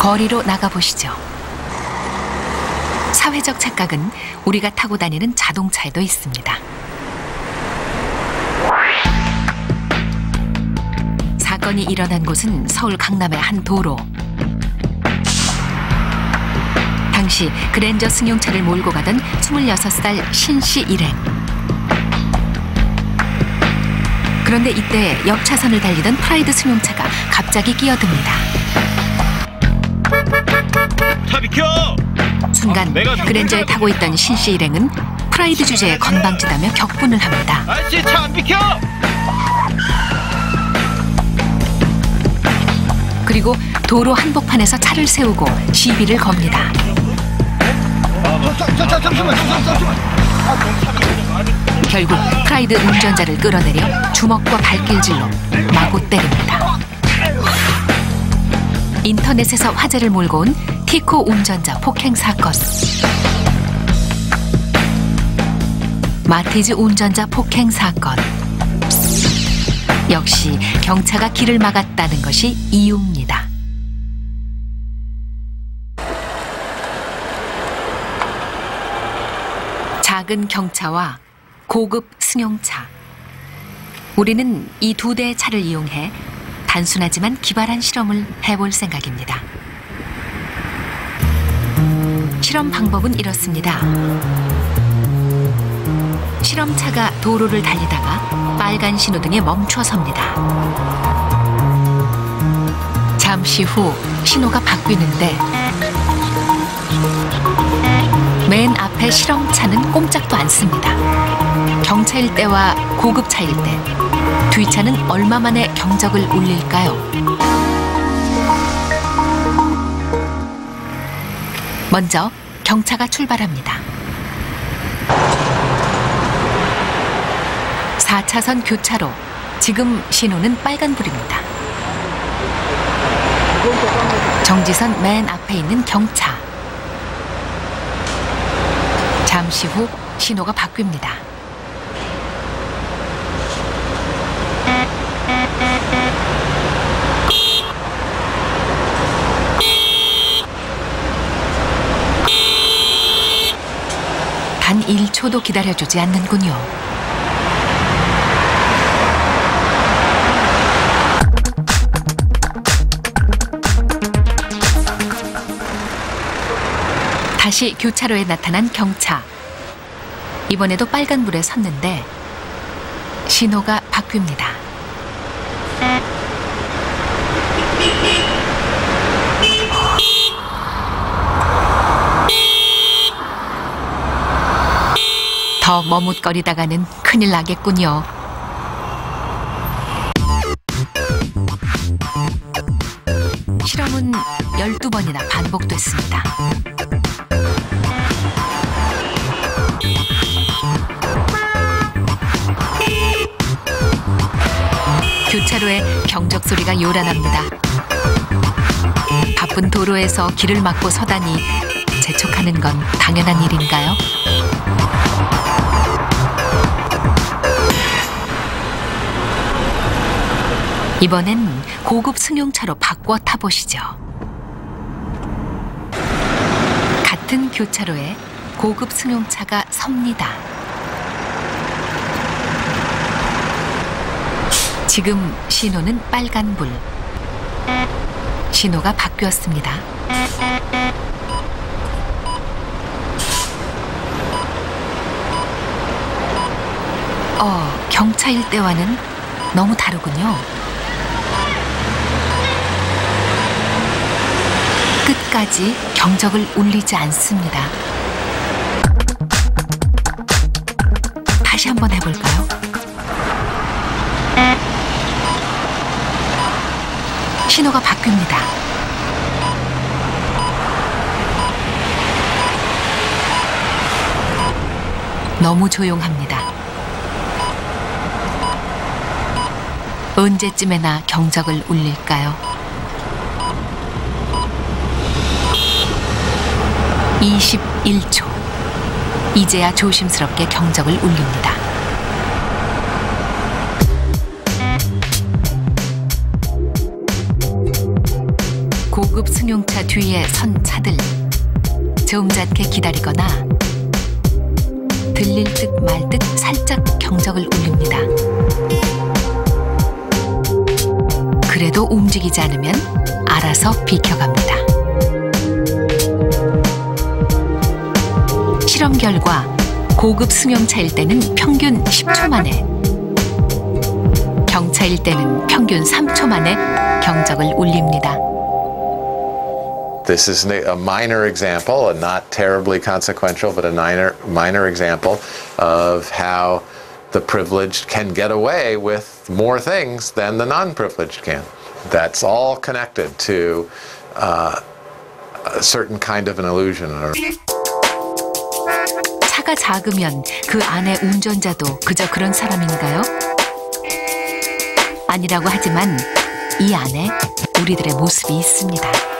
거리로 나가보시죠. 사회적 착각은 우리가 타고 다니는 자동차에도 있습니다. 사건이 일어난 곳은 서울 강남의 한 도로. 당시 그랜저 승용차를 몰고 가던 26살 신씨 일행. 그런데 이때 옆 차선을 달리던 프라이드 승용차가 갑자기 끼어듭니다. 순간 그랜저에 타고 있던 신씨 일행은 프라이드 주제에 건방지다며 격분을 합니다. 아저씨 차 안 비켜! 그리고 도로 한복판에서 차를 세우고 시비를 겁니다. 결국 프라이드 운전자를 끌어내려 주먹과 발길질로 마구 때립니다. 인터넷에서 화제를 몰고 온 티코 운전자 폭행 사건. 마티즈 운전자 폭행 사건. 역시 경차가 길을 막았다는 것이 이유입니다. 작은 경차와 고급 승용차. 우리는 이 두 대의 차를 이용해 단순하지만 기발한 실험을 해볼 생각입니다. 실험 방법은 이렇습니다. 실험차가 도로를 달리다가 빨간 신호등에 멈춰 섭니다. 잠시 후 신호가 바뀌는데 맨 앞에 실험차는 꼼짝도 않습니다. 경차일 때와 고급차일 때 뒤차는 얼마 만에 경적을 울릴까요? 먼저 경차가 출발합니다. 4차선 교차로 지금 신호는 빨간불입니다. 정지선 맨 앞에 있는 경차. 잠시 후 신호가 바뀝니다. 단 1 초도 기다려주지 않는군요. 다시 교차로에 나타난 경차. 이번에도 빨간불에 섰는데 신호가 바뀝니다. 더 머뭇거리다가는 큰일 나겠군요. 실험은 12번이나 반복됐습니다. 교차로에 경적 소리가 요란합니다. 바쁜 도로에서 길을 막고 서다니 재촉하는 건 당연한 일인가요? 이번엔 고급 승용차로 바꿔 타보시죠. 같은 교차로에 고급 승용차가 섭니다. 지금 신호는 빨간불. 신호가 바뀌었습니다. 어, 경차일 때와는 너무 다르군요. 끝까지 경적을 울리지 않습니다. 다시 한번 해볼까요? 신호가 바뀝니다. 너무 조용합니다. 언제쯤에나 경적을 울릴까요? 21초. 이제야 조심스럽게 경적을 울립니다. 고급 승용차 뒤에 선 차들 점잖게 기다리거나 들릴 듯 말 듯 살짝 경적을 울립니다. 그래도 움직이지 않으면 알아서 비켜갑니다. 실험 결과 고급 승용차일 때는 평균 10초 만에 경차일 때는 평균 3초 만에 경적을 울립니다. This is a minor example, a not terribly consequential, but a minor, minor example of how the privileged can get away with more things than the non privileged can. That's all connected to uh, a certain kind of an illusion. 차가 작으면 그 안에 운전자도 그저 그런 사람인가요? 아니라고 하지만 이 안에 우리들의 모습이 있습니다.